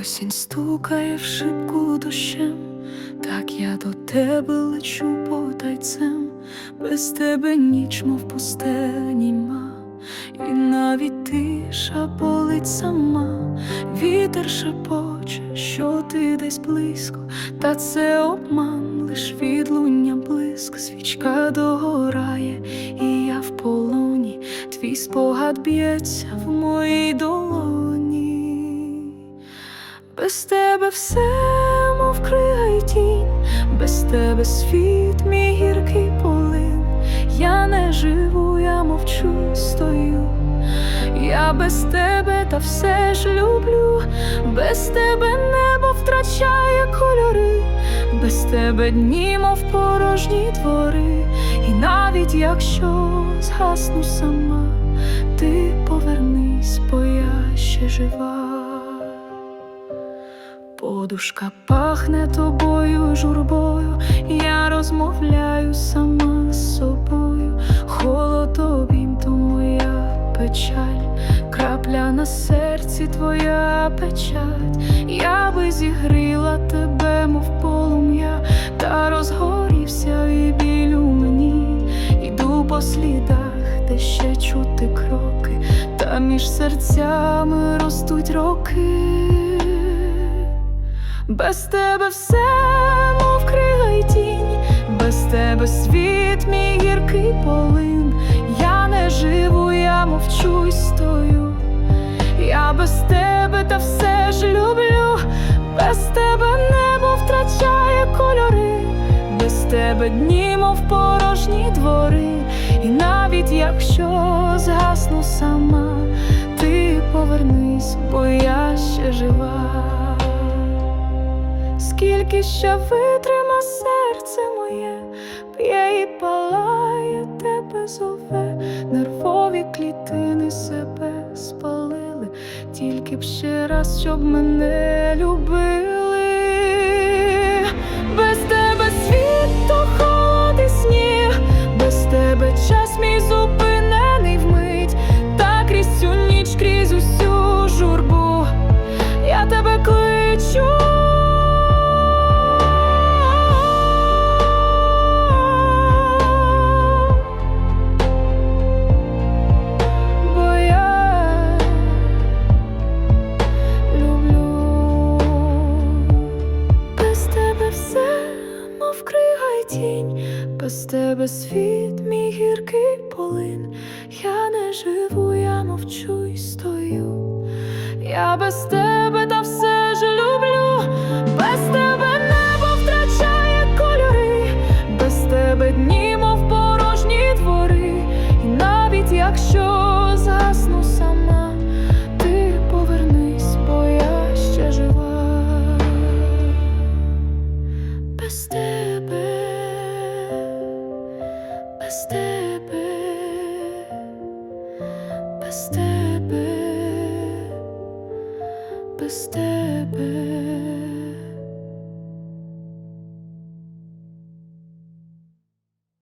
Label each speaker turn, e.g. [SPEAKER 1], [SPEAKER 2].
[SPEAKER 1] Осінь стукає в шибку дощем, так я до тебе лечу потайцем, без тебе ніч, мов пустеніма, і навіть тиша болить сама, вітер шепоче, що ти десь близько, та це обман, лиш відлуння блиск, свічка догорає, і я в полоні, твій спогад б'ється в моїй долоні. Без тебе все, мов крига й тінь, без тебе світ, мій гіркий полин. Я не живу, я мовчу, стою. Я без тебе та все ж люблю, без тебе небо втрачає кольори, без тебе дні, мов порожні двори, і навіть якщо згасну сама, ти повернись, бо я ще жива. Подушка пахне тобою, журбою, я розмовляю сама з собою, холод обійм, то моя печаль, крапля на серці твоя печать, я би зігріла тебе, мов полум'я, та розгорівся і біль у мені, іду по слідах, де ще чути кроки, та між серцями ростуть роки. Без тебе все, мов крига й тінь, без тебе світ, мій гіркий полин. Я не живу, я мовчу й стою. Я без тебе та все ж люблю, без тебе небо втрачає кольори, без тебе дні, мов порожні двори, і навіть якщо згасну сама, ти повернись, бо я ще жива. Скільки що витрима серце моє, п'є і палає, тебе зове, нервові клітини себе спалили, тільки б ще раз, щоб мене любили. Без тебе світ, мій гіркий полин. Я не живу, я мовчу й стою. Я без тебе та все ж люблю, без тебе небо втрачає кольори, без тебе дні, мов порожні двори, і навіть якщо без тебе, без тебе без тебе.